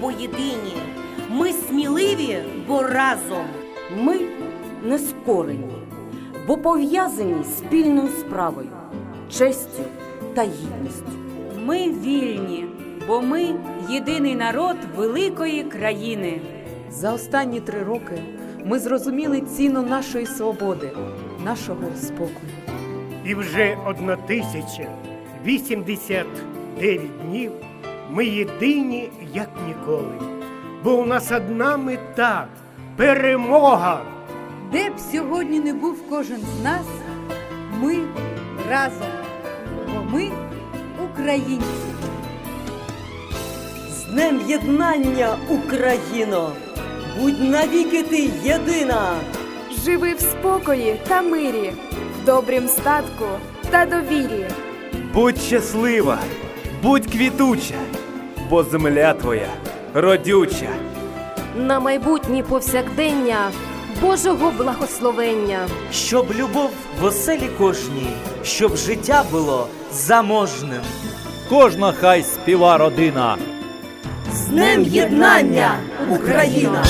бо єдині. Ми сміливі, бо разом. Ми нескорені, бо пов'язані спільною справою, честю та гідністю. Ми вільні, бо ми єдиний народ великої країни. За останні три роки ми зрозуміли ціну нашої свободи, нашого спокою. І вже 1089 днів ми єдині, як ніколи. Бо у нас одна мета перемога. Де б сьогодні не був кожен з нас, ми разом, бо ми українці. З Днем єднання, Україно! Будь навіки ти єдина! Живи в спокої та мирі, в добрім статку та довірі. Будь щаслива, будь квітуча, бо земля твоя родюча. на майбутнє повсякдення Божого благословення. Щоб любов в оселі кожній, щоб життя було заможним. Кожна хай співа родина. З Днем єднання, Україна!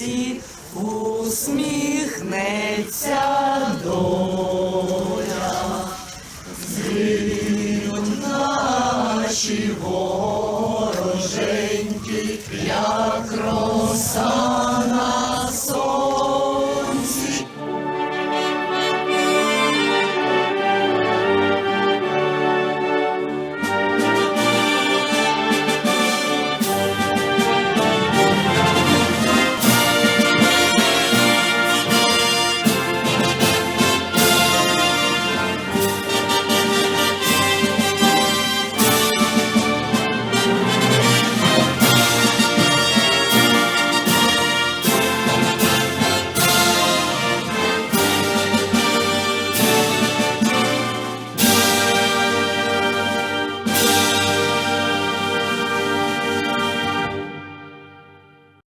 Українці, усміхнеться доля. Згинуть наші вороженьки, як роса